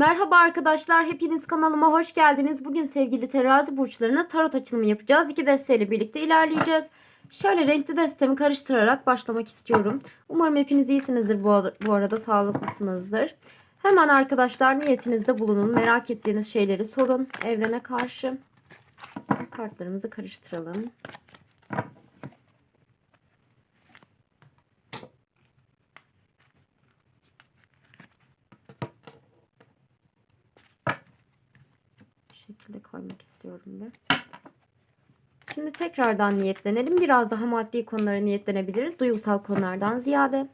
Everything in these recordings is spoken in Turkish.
Merhaba arkadaşlar, hepiniz kanalıma hoş geldiniz. Bugün sevgili terazi burçlarına tarot açılımı yapacağız. İki desteyle birlikte ilerleyeceğiz. Şöyle renkli destemi karıştırarak başlamak istiyorum. Umarım hepiniz iyisinizdir bu, bu arada, sağlıklısınızdır. Hemen arkadaşlar niyetinizde bulunun. Merak ettiğiniz şeyleri sorun evrene karşı. Kartlarımızı karıştıralım. Bu şekilde istiyorum ben. Şimdi tekrardan niyetlenelim. Biraz daha maddi konulara niyetlenebiliriz. Duygusal konulardan ziyade.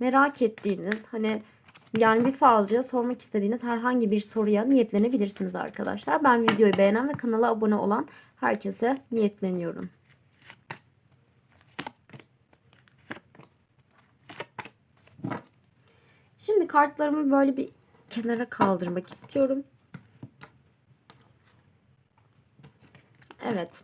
Merak ettiğiniz hani yani bir falcıya sormak istediğiniz herhangi bir soruya niyetlenebilirsiniz arkadaşlar. Ben videoyu beğenen ve kanala abone olan herkese niyetleniyorum. Şimdi kartlarımı böyle bir kenara kaldırmak istiyorum. Evet.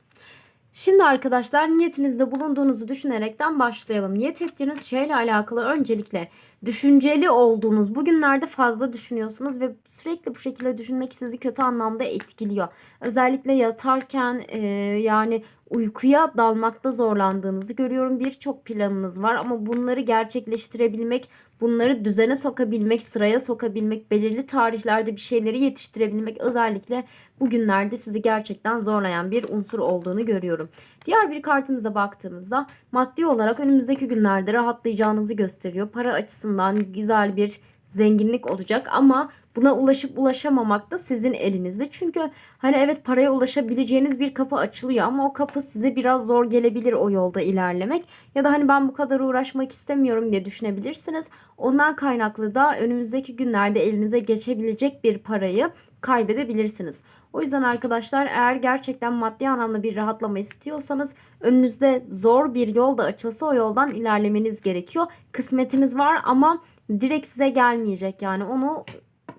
Şimdi arkadaşlar niyetinizde bulunduğunuzu düşünerekten başlayalım. Niyet ettiğiniz şeyle alakalı öncelikle düşünceli olduğunuz bugünlerde fazla düşünüyorsunuz ve sürekli bu şekilde düşünmek sizi kötü anlamda etkiliyor. Özellikle yatarken e, yani uykuya dalmakta zorlandığınızı görüyorum. Birçok planınız var ama bunları gerçekleştirebilmek, bunları düzene sokabilmek, sıraya sokabilmek, belirli tarihlerde bir şeyleri yetiştirebilmek özellikle bugünlerde sizi gerçekten zorlayan bir unsur olduğunu görüyorum. Diğer bir kartımıza baktığımızda maddi olarak önümüzdeki günlerde rahatlayacağınızı gösteriyor. Para açısından güzel bir zenginlik olacak ama buna ulaşıp ulaşamamak da sizin elinizde. Çünkü hani evet paraya ulaşabileceğiniz bir kapı açılıyor ama o kapı size biraz zor gelebilir o yolda ilerlemek. Ya da hani ben bu kadar uğraşmak istemiyorum diye düşünebilirsiniz. Ondan kaynaklı da önümüzdeki günlerde elinize geçebilecek bir parayı kaybedebilirsiniz. O yüzden arkadaşlar eğer gerçekten maddi anlamda bir rahatlama istiyorsanız önünüzde zor bir yol da açılsa o yoldan ilerlemeniz gerekiyor. Kısmetiniz var ama direkt size gelmeyecek yani onu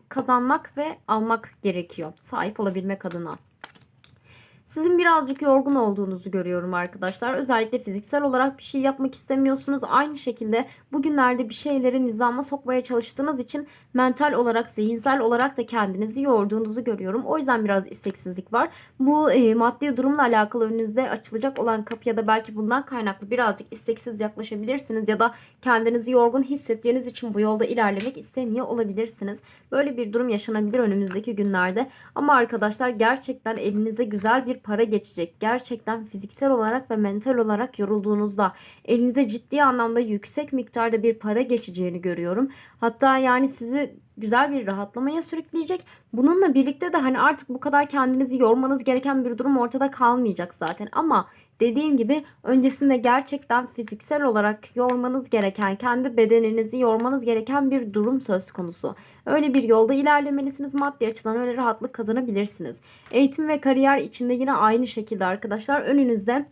kazanmak ve almak gerekiyor sahip olabilmek adına. Sizin birazcık yorgun olduğunuzu görüyorum arkadaşlar. Özellikle fiziksel olarak bir şey yapmak istemiyorsunuz. Aynı şekilde bugünlerde bir şeyleri nizama sokmaya çalıştığınız için mental olarak, zihinsel olarak da kendinizi yorduğunuzu görüyorum. O yüzden biraz isteksizlik var. Bu e, maddi durumla alakalı önünüzde açılacak olan kapıya da belki bundan kaynaklı birazcık isteksiz yaklaşabilirsiniz ya da kendinizi yorgun hissettiğiniz için bu yolda ilerlemek istemiyor olabilirsiniz. Böyle bir durum yaşanabilir önümüzdeki günlerde. Ama arkadaşlar gerçekten elinize güzel bir para geçecek. Gerçekten fiziksel olarak ve mental olarak yorulduğunuzda elinize ciddi anlamda yüksek miktarda bir para geçeceğini görüyorum. Hatta yani sizi güzel bir rahatlamaya sürükleyecek. Bununla birlikte de hani artık bu kadar kendinizi yormanız gereken bir durum ortada kalmayacak zaten. Ama dediğim gibi öncesinde gerçekten fiziksel olarak yormanız gereken, kendi bedeninizi yormanız gereken bir durum söz konusu. Öyle bir yolda ilerlemelisiniz. Maddi açıdan öyle rahatlık kazanabilirsiniz. Eğitim ve kariyer içinde yine aynı şekilde arkadaşlar önünüzde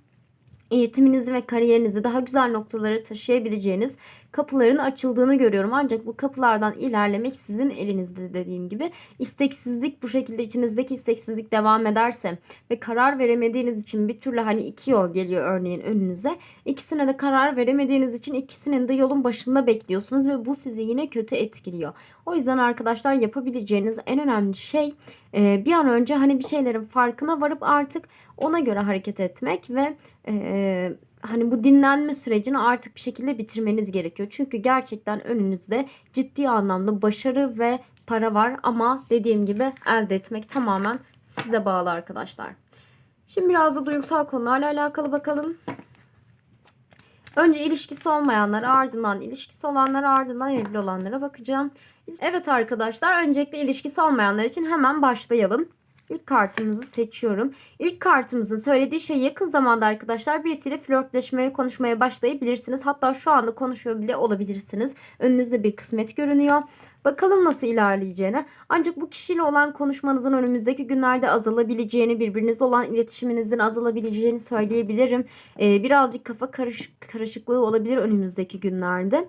eğitiminizi ve kariyerinizi daha güzel noktalara taşıyabileceğiniz kapıların açıldığını görüyorum. Ancak bu kapılardan ilerlemek sizin elinizde dediğim gibi. İsteksizlik bu şekilde içinizdeki isteksizlik devam ederse ve karar veremediğiniz için bir türlü hani iki yol geliyor örneğin önünüze. İkisine de karar veremediğiniz için ikisinin de yolun başında bekliyorsunuz ve bu sizi yine kötü etkiliyor. O yüzden arkadaşlar yapabileceğiniz en önemli şey bir an önce hani bir şeylerin farkına varıp artık ona göre hareket etmek ve e, hani bu dinlenme sürecini artık bir şekilde bitirmeniz gerekiyor. Çünkü gerçekten önünüzde ciddi anlamda başarı ve para var ama dediğim gibi elde etmek tamamen size bağlı arkadaşlar. Şimdi biraz da duygusal konularla alakalı bakalım. Önce ilişkisi olmayanlar ardından ilişkisi olanlar ardından evli olanlara bakacağım. Evet arkadaşlar öncelikle ilişkisi olmayanlar için hemen başlayalım. İlk kartımızı seçiyorum. İlk kartımızın söylediği şey yakın zamanda arkadaşlar birisiyle flörtleşmeye, konuşmaya başlayabilirsiniz. Hatta şu anda konuşuyor bile olabilirsiniz. Önünüzde bir kısmet görünüyor. Bakalım nasıl ilerleyeceğini. Ancak bu kişiyle olan konuşmanızın önümüzdeki günlerde azalabileceğini, birbirinizle olan iletişiminizin azalabileceğini söyleyebilirim. Ee, birazcık kafa karış karışıklığı olabilir önümüzdeki günlerde.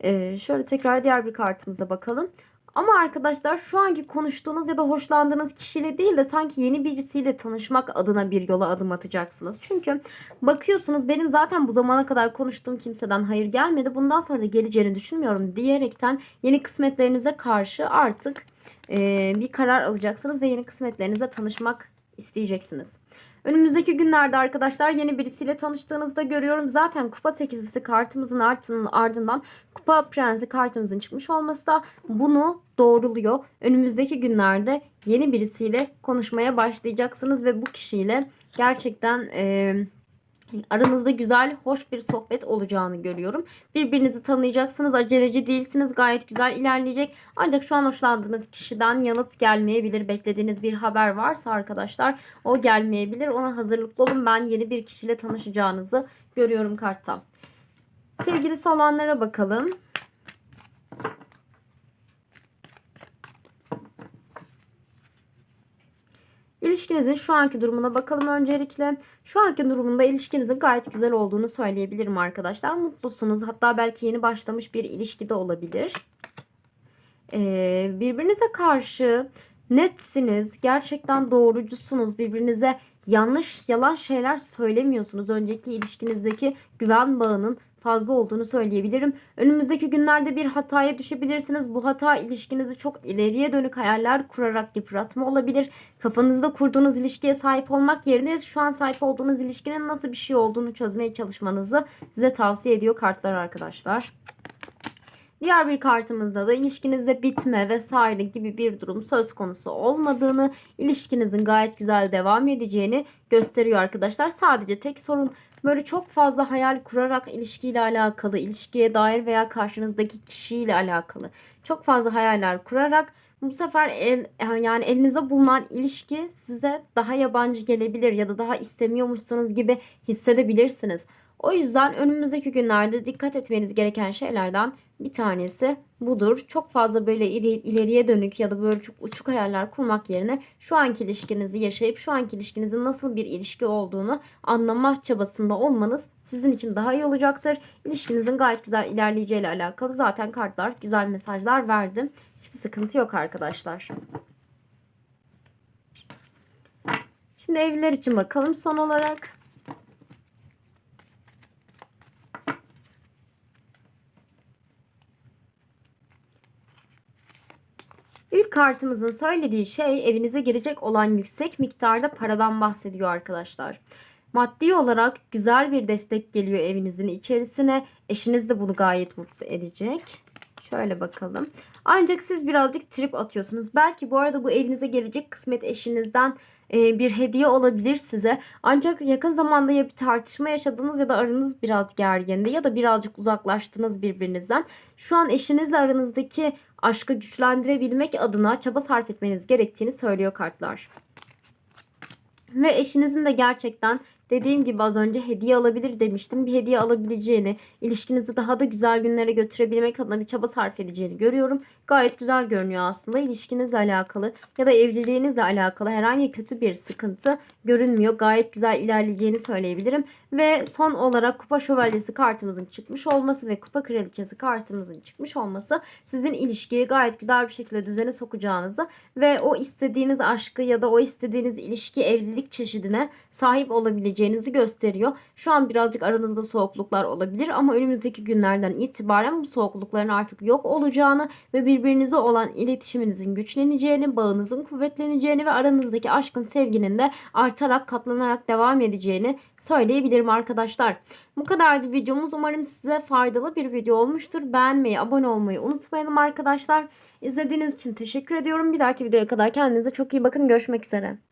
Ee, şöyle tekrar diğer bir kartımıza bakalım. Ama arkadaşlar şu anki konuştuğunuz ya da hoşlandığınız kişiyle değil de sanki yeni birisiyle tanışmak adına bir yola adım atacaksınız. Çünkü bakıyorsunuz benim zaten bu zamana kadar konuştuğum kimseden hayır gelmedi. Bundan sonra da geleceğini düşünmüyorum diyerekten yeni kısmetlerinize karşı artık bir karar alacaksınız ve yeni kısmetlerinizle tanışmak isteyeceksiniz. Önümüzdeki günlerde arkadaşlar yeni birisiyle tanıştığınızda görüyorum. Zaten kupa sekizlisi kartımızın ardından, ardından kupa prensi kartımızın çıkmış olması da bunu doğruluyor. Önümüzdeki günlerde yeni birisiyle konuşmaya başlayacaksınız ve bu kişiyle gerçekten e, aranızda güzel, hoş bir sohbet olacağını görüyorum. Birbirinizi tanıyacaksınız. Aceleci değilsiniz. Gayet güzel ilerleyecek. Ancak şu an hoşlandığınız kişiden yanıt gelmeyebilir. Beklediğiniz bir haber varsa arkadaşlar o gelmeyebilir. Ona hazırlıklı olun. Ben yeni bir kişiyle tanışacağınızı görüyorum kartta. Sevgilisi olanlara bakalım. İlişkinizin şu anki durumuna bakalım öncelikle. Şu anki durumunda ilişkinizin gayet güzel olduğunu söyleyebilirim arkadaşlar. Mutlusunuz. Hatta belki yeni başlamış bir ilişki de olabilir. Ee, birbirinize karşı netsiniz. Gerçekten doğrucusunuz. Birbirinize yanlış, yalan şeyler söylemiyorsunuz. Önceki ilişkinizdeki güven bağının fazla olduğunu söyleyebilirim. Önümüzdeki günlerde bir hataya düşebilirsiniz. Bu hata ilişkinizi çok ileriye dönük hayaller kurarak yıpratma olabilir. Kafanızda kurduğunuz ilişkiye sahip olmak yerine şu an sahip olduğunuz ilişkinin nasıl bir şey olduğunu çözmeye çalışmanızı size tavsiye ediyor kartlar arkadaşlar. Diğer bir kartımızda da ilişkinizde bitme vesaire gibi bir durum söz konusu olmadığını, ilişkinizin gayet güzel devam edeceğini gösteriyor arkadaşlar. Sadece tek sorun böyle çok fazla hayal kurarak ilişkiyle alakalı, ilişkiye dair veya karşınızdaki kişiyle alakalı çok fazla hayaller kurarak bu sefer el, yani elinizde bulunan ilişki size daha yabancı gelebilir ya da daha istemiyormuşsunuz gibi hissedebilirsiniz. O yüzden önümüzdeki günlerde dikkat etmeniz gereken şeylerden bir tanesi budur. Çok fazla böyle ileriye dönük ya da böyle çok uçuk hayaller kurmak yerine şu anki ilişkinizi yaşayıp şu anki ilişkinizin nasıl bir ilişki olduğunu anlama çabasında olmanız sizin için daha iyi olacaktır. İlişkinizin gayet güzel ilerleyeceğiyle alakalı zaten kartlar güzel mesajlar verdim. Hiçbir sıkıntı yok arkadaşlar. Şimdi evliler için bakalım son olarak. Kartımızın söylediği şey evinize girecek olan yüksek miktarda paradan bahsediyor arkadaşlar. Maddi olarak güzel bir destek geliyor evinizin içerisine. Eşiniz de bunu gayet mutlu edecek. Şöyle bakalım. Ancak siz birazcık trip atıyorsunuz. Belki bu arada bu evinize gelecek kısmet eşinizden e, bir hediye olabilir size. Ancak yakın zamanda ya bir tartışma yaşadınız ya da aranız biraz gergindi ya da birazcık uzaklaştınız birbirinizden. Şu an eşinizle aranızdaki aşkı güçlendirebilmek adına çaba sarf etmeniz gerektiğini söylüyor kartlar. Ve eşinizin de gerçekten Dediğim gibi az önce hediye alabilir demiştim. Bir hediye alabileceğini, ilişkinizi daha da güzel günlere götürebilmek adına bir çaba sarf edeceğini görüyorum. Gayet güzel görünüyor aslında. İlişkinizle alakalı ya da evliliğinizle alakalı herhangi kötü bir sıkıntı görünmüyor. Gayet güzel ilerleyeceğini söyleyebilirim. Ve son olarak kupa şövalyesi kartımızın çıkmış olması ve kupa kraliçesi kartımızın çıkmış olması sizin ilişkiyi gayet güzel bir şekilde düzene sokacağınızı ve o istediğiniz aşkı ya da o istediğiniz ilişki evlilik çeşidine sahip olabileceğinizi gösteriyor. Şu an birazcık aranızda soğukluklar olabilir ama önümüzdeki günlerden itibaren bu soğuklukların artık yok olacağını ve birbirinize olan iletişiminizin güçleneceğini, bağınızın kuvvetleneceğini ve aranızdaki aşkın sevginin de artarak katlanarak devam edeceğini söyleyebilirim arkadaşlar. Bu kadardı videomuz. Umarım size faydalı bir video olmuştur. Beğenmeyi, abone olmayı unutmayalım arkadaşlar. İzlediğiniz için teşekkür ediyorum. Bir dahaki videoya kadar kendinize çok iyi bakın. Görüşmek üzere.